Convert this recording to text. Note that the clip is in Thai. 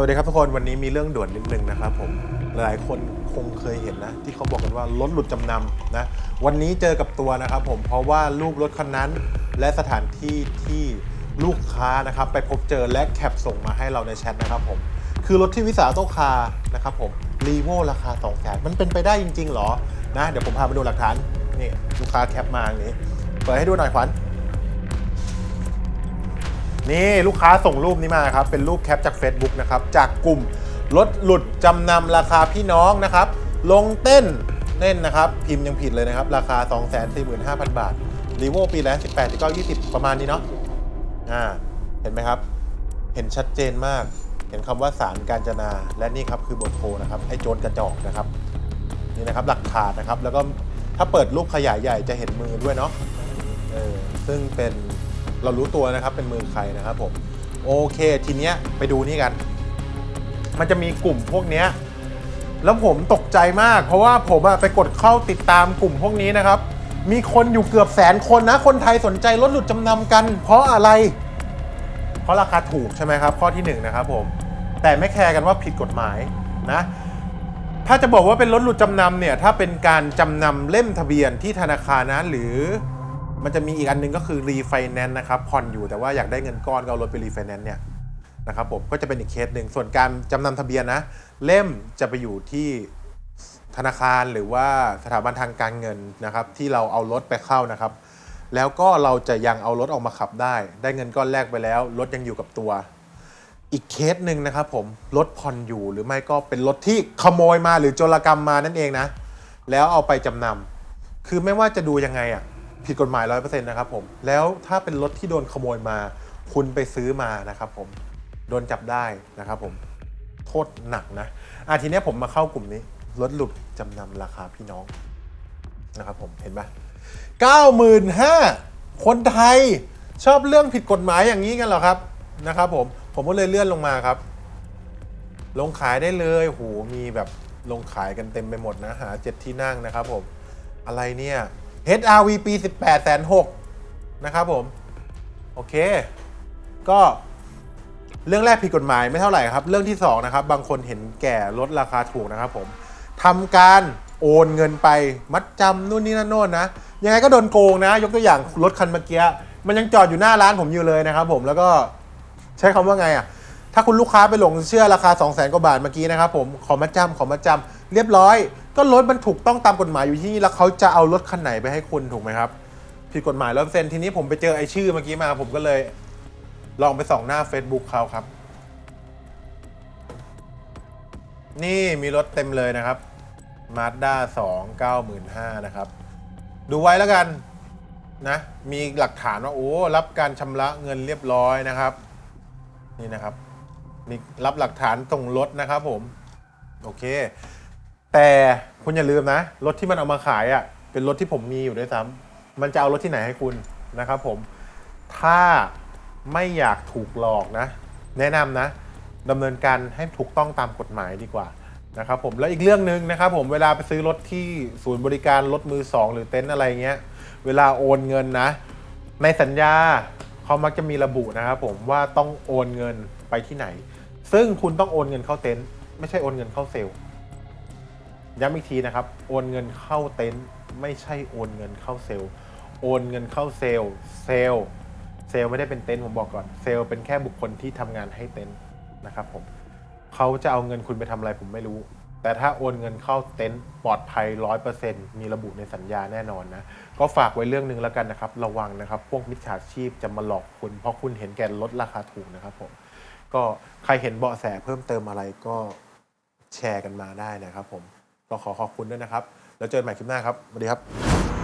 วัสดีครับทุกคนวันนี้มีเรื่องด่วนนิดนึงนะครับผมหลายคนคงเคยเห็นนะ ที่เขาบอกกันว่ารถหลุดจำนำนะวันนี้เจอกับตัวนะครับผมเพราะว่าลูกรถคันนั้นและสถานที่ที่ลูกค้านะครับไปพบเจอและแคปส่งมาให้เราในแชทนะครับผมคือรถที่วิสาโตคาร์นะครับผมรีโวราคา2 0 0 0 0มันเป็นไปได้จริง ๆ หรอนะเดี๋ยวผมพาไปดูหลักฐานนี่ลูกค้าแคปมาอย่างนี้เปิดให้ดูหน่อยขวัญ นี่ลูกค้าส่งรูปนี้มาครับ เป็นรูปแคปจาก Facebook นะครับ จากกลุ่มรถหลุดจำนำราคาพี่น้องนะครับ ลงเต้นเต้นนะครับ พิมพ์ยังผิดเลยนะครับ ราคา 245,000 บาทรีโวปีแล้ว18 19 20 ประมาณนี้เนาะอ่าเห็นไหมครับ เห็นชัดเจนมาก เห็นคำว่าสารการจนาและนี่ครับคือเบทโทรนะครับไอ้โจรกระจอกนะครับนี่นะครับหลักฐานนะครับ แล้วก็ถ้าเปิดรูปขยายใหญ่จะเห็นมือด้วยเนาะเออซึ่งเป็น เรารู้ตัวนะครับเป็นมือใครนะครับผมโอเค ทีเนี้ยไปดูนี่กัน มันจะมีกลุ่มพวกเนี้ยแล้วผมตกใจมาก เพราะว่าผมอะไปกดเข้าติดตามกลุ่มพวกนี้นะครับ มีคนอยู่เกือบแสนคนนะ คนไทยสนใจรถหลุดจำนำกัน เพราะอะไร เพราะราคาถูกใช่ไหมครับ ข้อที่หนึ่งนะครับผมแต่ไม่แคร์กันว่าผิดกฎหมายนะ ถ้าจะบอกว่าเป็นรถหลุดจำนำเนี่ยถ้าเป็นการจำนำเล่มทะเบียนที่ธนาคารนะหรือ มันจะมีอีกอันหนึงก็คือรีไฟแนนซ์นะครับผ่อนอยู่แต่ว่าอยากได้เงินก้อนก็เอารถไปรีไฟแนนซ์เนี่ยนะครับผมก็จะเป็นอีกเคสหนึ่งส่วนการจำนำทะเบียนนะเล่มจะไปอยู่ที่ธนาคารหรือว่าสถาบันทางการเงินนะครับ ที่เราเอารถไปเข้านะครับ แล้วก็เราจะยังเอารถออกมาขับได้ ได้เงินก้อนแรกไปแล้วรถยังอยู่กับตัว อีกเคสหนึ่งนะครับผมรถผ่อนอยู่หรือไม่ก็เป็นรถที่ขโมยมาหรือโจรกรรมมานั่นเองนะ แล้วเอาไปจำนำคือไม่ว่าจะดูยังไงอะ ผิดกฎหมายร้อยเปอร์เซ็นต์นะครับผม แล้วถ้าเป็นรถที่โดนขโมยมา คุณไปซื้อมานะครับผม โดนจับได้นะครับผม โทษหนักนะอะทีเนี้ยผมมาเข้ากลุ่มนี้ รถหลุดจำนำราคาพี่น้องนะครับผม เห็นปะเก้าหมื่นห้าคนไทยชอบเรื่องผิดกฎหมายอย่างนี้กันเหรอครับนะครับผม ผมก็เลยเลื่อนลงมาครับ ลงขายได้เลยโหมีแบบลงขายกันเต็มไปหมดนะหาเจ็ดที่นั่งนะครับผม อะไรเนี่ย HRV ปี18แสนหกนะครับผม โอเค ก็เรื่องแรกผิดกฎหมายไม่เท่าไหร่ครับ เรื่องที่สองนะครับ บางคนเห็นแก่ลดราคาถูกนะครับผมทำการโอนเงินไปมัดจำนู่นนี่นั่นโน่นนะ ยังไงก็โดนโกงนะ ยกตัวอย่างรถคันเมื่อกี้มันยังจอดอยู่หน้าร้านผมอยู่เลยนะครับผมแล้วก็ใช้คำว่าไงอะถ้าคุณลูกค้าไปหลงเชื่อราคา 2 0 0 0 0 0กว่าบาทเมื่อกี้นะครับผมขอมาจำขอมาจำเรียบร้อย ก็รถมันถูกต้องตามกฎหมายอยู่ที่นี่แล้วเขาจะเอารถคันไหนไปให้คุณถูกไหมครับผิดกฎหมายร้อยเปอร์เซ็นต์ทีนี้ผมไปเจอไอ้ชื่อเมื่อกี้มา ผมก็เลย ลองไปส่องหน้า Facebook เขาครับ นี่มีรถเต็มเลยนะครับ Mazda 2 95,000นะครับ ดูไว้แล้วกันนะ มีหลักฐานว่า โอ้ รับการชำระเงินเรียบร้อยนะครับ นี่นะครับ มีรับหลักฐานส่งรถนะครับผม โอเค แต่คุณอย่าลืมนะ รถที่มันเอามาขายอะ่ะเป็นรถที่ผมมีอยู่ด้วยซ้ำมันจะเอารถที่ไหนให้คุณนะครับผม ถ้าไม่อยากถูกหลอกนะ แนะนำนะดำเนินการให้ถูกต้องตามกฎหมายดีกว่านะครับผมแล้วอีกเรื่องหนึ่งนะครับผมเวลาไปซื้อรถที่ศูนย์บริการรถมือสองหรือเต็นท์อะไรเงี้ย เวลาโอนเงินนะ ในสัญญาเขามักจะมีระบุนะครับผมว่าต้องโอนเงินไปที่ไหน ซึ่งคุณต้องโอนเงินเข้าเต็นท์ไม่ใช่โอนเงินเข้าเซลล์ ย้ำอีกทีนะครับ โอนเงินเข้าเต็นท์ไม่ใช่โอนเงินเข้าเซลล์ โอนเงินเข้าเซลล์ เซลล์ เซลล์ไม่ได้เป็นเต็นท์ผมบอกก่อน เซลล์เป็นแค่บุคคลที่ทำงานให้เต็นท์นะครับผมเขาจะเอาเงินคุณไปทำอะไรผมไม่รู้ แต่ถ้าโอนเงินเข้าเต็นท์ปลอดภัยร้อยเปอร์เซ็นต์มีระบุในสัญญาแน่นอนนะ ก็ฝากไว้เรื่องหนึ่งแล้วกันนะครับ ระวังนะครับ พวกมิจฉาชีพจะมาหลอกคุณ เพราะคุณเห็นแก่ลดราคาถูกนะครับผม ก็ใครเห็นเบาะแสเพิ่มเติมอะไรก็แชร์กันมาได้นะครับผม ก็ขอขอบคุณด้วยนะครับ แล้วเจอกันใหม่คลิปหน้าครับสวัสดีครับ